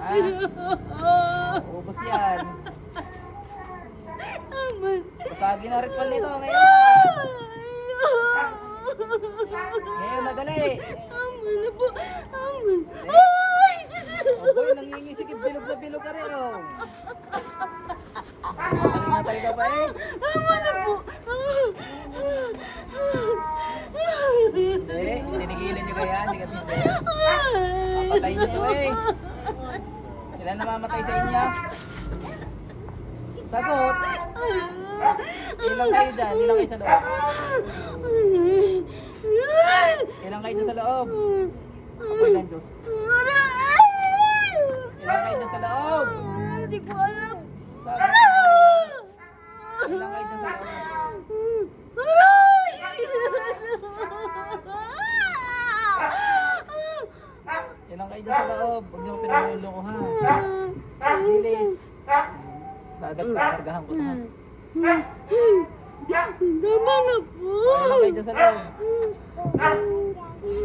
Ah, ubos yan. Aman. Pasagi na nito ngayon. na. Ngayon na dali. Aman na po. Aman. Oh boy, nangingisig yung bilog na bilog ka rin oh. Taling ka pa eh. Aman na po. Hindi, tinigilan nyo kaya, hindi ka tinigilan. Papatayin nyo eh. Namamatay sa inyo. Sagot. Ilang kayo dyan? Ilang kayo sa loob? Ilang kayo sa loob? Apoy ng Diyos. Ilang kayo dyan sa loob? Hindi ko alam. Sagot. Ilang kayo dyan sa loob? Ilang kayo dyan sa loob? Huwag niyo pinaguloko ha. Bilis. Dadagdagan ko to ha. Tama na po. Ilang kayo dyan sa loob?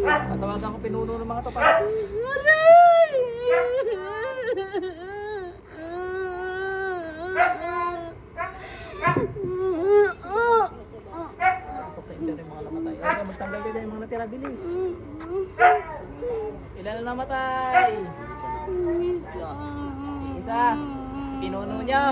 Tatawagan ko pinuno ng mga to pa. Aray! Pasok sa yung mga namatay. Okay, magtanggal din yung mga natira. Bilis. Ilan na namatay? Isa. Si pinuno niyo.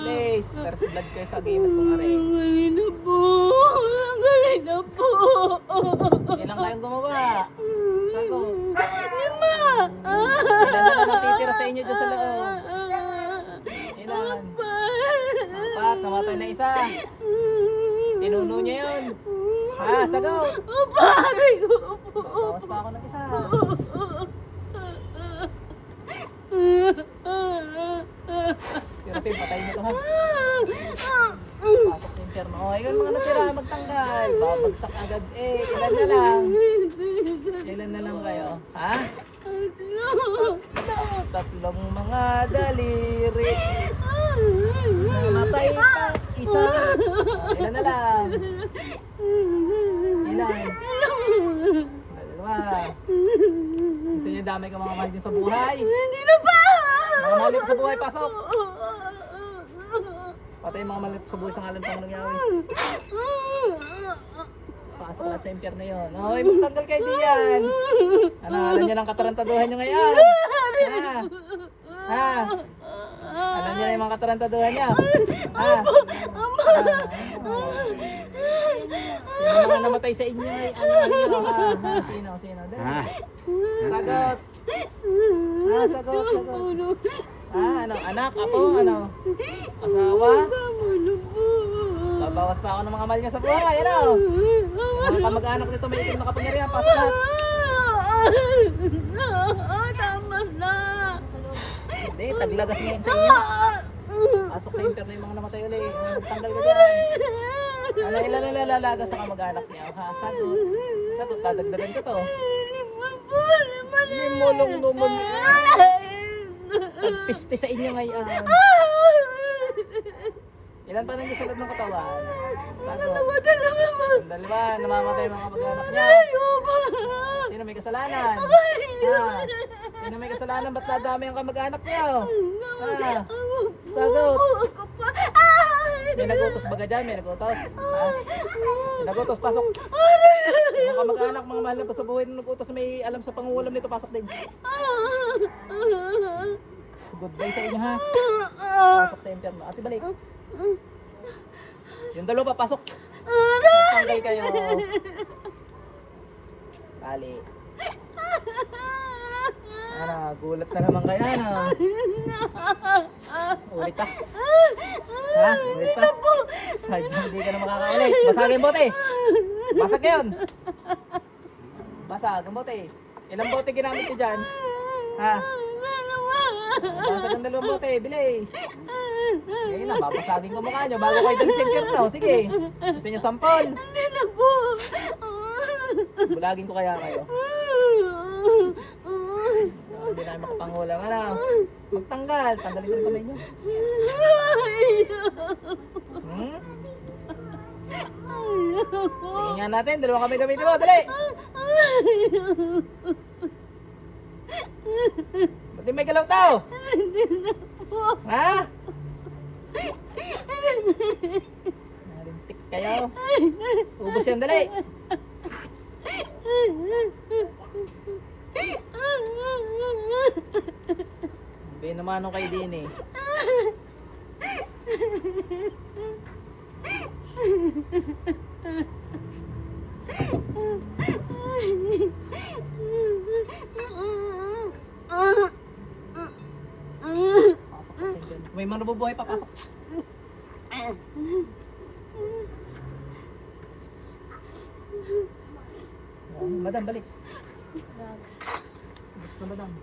Bilis. First blood kayo sa game at kung aray. Galing na po. Galing na po. Ilang kayong gumawa? Sagot. Lima. Ilan na lang natitira sa inyo dyan sa loob? Ilan? Namatay na isa. Pinuno niya yun. Ha, sagot. Pare ko po. Bawas pa ako ng isa. Si Rapin, patayin mo to ha. Pasok sa impyerno. O, ikaw mga natira, magtanggal. Babagsak agad eh. Ilan na lang? Ilan na lang kayo? Ha? Tatlong mga daliri. Namatay pa. Isa. O, ilan na lang? Ilan? Dalawa. Gusto niyo damay ka mga mahal niyo sa buhay? Hindi na pa. Mga mahal niyo sa buhay, pasok! Patay mga malit sa buhay sa ngalan pang nangyari. Pasok lahat sa impyerno yun. Okay, magtanggal kayo diyan. Ano, alam niyo ng katarantaduhan nyo ngayon? Ha? Ha? Na yung mga katarantaduhan niyo? Ha? Sino mga namatay sa inyo? ay Ano, ano, ha? Ha? Sino? Sino? Dali. Sagot. Ha? Sagot, sagot. Ah, ano? Anak? Ako? Ano? Asawa? Babawas pa ako ng mga mahal niya sa buhay. Ano? Yung mga kamag-anak nito may itim na kapangyarihan. Pasok lahat. Tama na. Hindi, taglagas ngayon sa inyo. Pasok sa impyerno yung mga namatay ulit. Tanggal ka dyan. Ano, ilan na lalalaga sa kamag-anak niya? Ha, sagot. Sagot, dadagdagan ko to. Limulong naman. Tagpiste sa inyo ngayon. Ilan pa nandiyo sa loob ng katawan? Sagot. Ang dalawa, namamatay yung mga kamag-anak niya. Sino may kasalanan? Ha? Sino may kasalanan? Ba't nadami ang kamag-anak niya? Ha? Sagot. May nagutos ba ka dyan? May nagutos? Ha? May nagutos, pasok. Mga kamag-anak, mga mahal na pa sa buhay na nagutos, may alam sa pangulam nito, pasok din. Goodbye sa inyo ha. Pasok sa impyerno. Ate, balik. Yung dalawa, pasok. Tanggal kayo. Tali. Ano, gulat na naman kayo, ano? Ulit pa. Ha? Ulit pa. Sadyang hindi ka na makakaulit. Basag yung bote. Basag yun. Basag ang bote. Ilang bote ginamit ko dyan? Ha? Basag ang dalawang bote. Bilis. Ngayon na, babasagin ko mukha nyo bago kayo dali sa impyerno. Sige. Gusto nyo sampol. Hindi na po. Bulagin ko kaya kayo. Hindi na makapangulang. Ano? Magtanggal. Tanggalin yung kamay nyo. Hmm? Sige nga natin, dalawang kami gamitin mo, dali! Ba't may galaw tao? Ha? Narintik kayo. Ubus yan, dali! Sabi naman nung kay din eh. May mga nabubuhay pa, pasok. Oh, madam, balik. Basta madam.